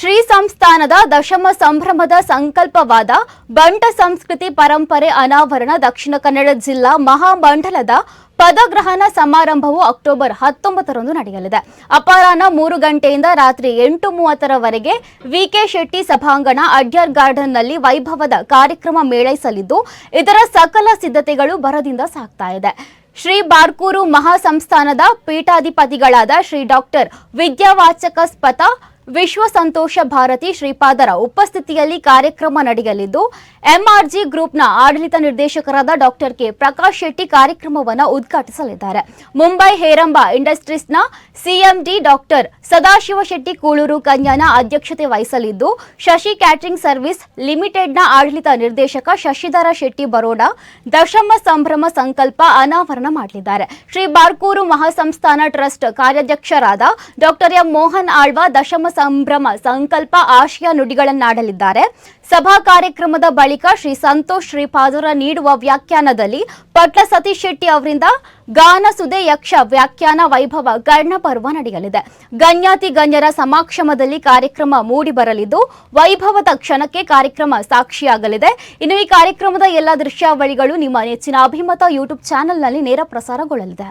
ಶ್ರೀ ಸಂಸ್ಥಾನದ ದಶಮ ಸಂಭ್ರಮದ ಸಂಕಲ್ಪವಾದ ಬಂಟ ಸಂಸ್ಕೃತಿ ಪರಂಪರೆ ಅನಾವರಣ ದಕ್ಷಿಣ ಕನ್ನಡ ಜಿಲ್ಲಾ ಮಹಾಮಂಡಲದ ಪದಗ್ರಹಣ ಸಮಾರಂಭವು ಅಕ್ಟೋಬರ್ ಹತ್ತೊಂಬತ್ತರಂದು ನಡೆಯಲಿದೆ. ಅಪರಾಹ್ನ ಮೂರು ಗಂಟೆಯಿಂದ ರಾತ್ರಿ ಎಂಟು ಮೂವತ್ತರವರೆಗೆ ವಿಕೆ ಶೆಟ್ಟಿ ಸಭಾಂಗಣ ಅಡ್ಯರ್ ಗಾರ್ಡನ್ನಲ್ಲಿ ವೈಭವದ ಕಾರ್ಯಕ್ರಮ ಮೇಳೈಸಲಿದ್ದು, ಇದರ ಸಕಲ ಸಿದ್ಧತೆಗಳು ಭರದಿಂದ ಸಾಗ್ತಾ ಇದೆ. ಶ್ರೀ ಬಾರ್ಕೂರು ಮಹಾಸಂಸ್ಥಾನದ ಪೀಠಾಧಿಪತಿಗಳಾದ ಶ್ರೀ ಡಾಕ್ಟರ್ ವಿದ್ಯಾವಾಚಕ ಸ್ಪತ ವಿಶ್ವ ಸಂತೋಷ ಭಾರತಿ ಶ್ರೀಪಾದರ ಉಪಸ್ಥಿತಿಯಲ್ಲಿ ಕಾರ್ಯಕ್ರಮ ನಡೆಯಲಿದ್ದು ಎಂಆರ್ಜಿ ಗ್ರೂಪ್ನ ಆಡಳಿತ ನಿರ್ದೇಶಕರಾದ ಡಾಕ್ಟರ್ ಕೆ ಪ್ರಕಾಶ್ ಶೆಟ್ಟಿ ಕಾರ್ಯಕ್ರಮವನ್ನು ಉದ್ಘಾಟಿಸಲಿದ್ದಾರೆ. ಮುಂಬೈ ಹೇರಂಬ ಇಂಡಸ್ಟ್ರೀಸ್ನ ಸಿಎಂಡಿ ಡಾಕ್ಟರ್ ಸದಾಶಿವ ಶೆಟ್ಟಿ ಕೂಳೂರು ಕನ್ಯಾನ ಅಧ್ಯಕ್ಷತೆ ವಹಿಸಲಿದ್ದು, ಶಶಿ ಕ್ಯಾಟರಿಂಗ್ ಸರ್ವಿಸ್ ಲಿಮಿಟೆಡ್ನ ಆಡಳಿತ ನಿರ್ದೇಶಕ ಶಶಿಧರ ಶೆಟ್ಟಿ ಬರೋಡ, ದಶಮ ಸಂಭ್ರಮ ಸಂಕಲ್ಪ ಅನಾವರಣ ಮಾಡಲಿದ್ದಾರೆ. ಶ್ರೀ ಬಾರ್ಕೂರು ಮಹಾಸಂಸ್ಥಾನ ಟ್ರಸ್ಟ್ ಕಾರ್ಯಾಧ್ಯಕ್ಷರಾದ ಡಾಕ್ಟರ್ ಎಂ ಮೋಹನ್ ಆಳ್ವ ದಶಮ ಸಂಭ್ರಮ, ಸಂಕಲ್ಪ ಆಶಯ ನುಡಿಗಳನ್ನಾಡಲಿದ್ದಾರೆ. ಸಭಾ ಕಾರ್ಯಕ್ರಮದ ಬಳಿಕ ಶ್ರೀ ಸಂತೋಷ್ ಶ್ರೀಪಾದರ ನೀಡುವ ವ್ಯಾಖ್ಯಾನದಲ್ಲಿ ಪಟ್ಲ ಸತೀಶ್ ಶೆಟ್ಟಿ ಅವರಿಂದ ಗಾನ ಸುದೆ ಯಕ್ಷ ವ್ಯಾಖ್ಯಾನ ವೈಭವ ಗರ್ಣಪರ್ವ ನಡೆಯಲಿದೆ. ಗಣ್ಯಾತಿ ಗಣ್ಯರ ಸಮಾಕ್ಷಮದಲ್ಲಿ ಕಾರ್ಯಕ್ರಮ ಮೂಡಿ ಬರಲಿದ್ದು ವೈಭವದ ಕ್ಷಣಕ್ಕೆ ಕಾರ್ಯಕ್ರಮ ಸಾಕ್ಷಿಯಾಗಲಿದೆ. ಇನ್ನು ಈ ಕಾರ್ಯಕ್ರಮದ ಎಲ್ಲ ದೃಶ್ಯಾವಳಿಗಳು ನಿಮ್ಮ ನೆಚ್ಚಿನ ಅಭಿಮತ ಯೂಟ್ಯೂಬ್ ಚಾನೆಲ್ನಲ್ಲಿ ನೇರ ಪ್ರಸಾರಗೊಳ್ಳಲಿದೆ.